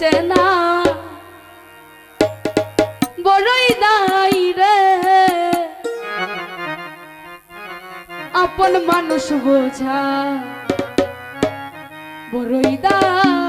চেনা। না বড়ই দাই রে। আপন মানুষ বোঝা। বড়ই দাই।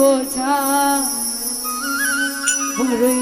বোঝা বড়ই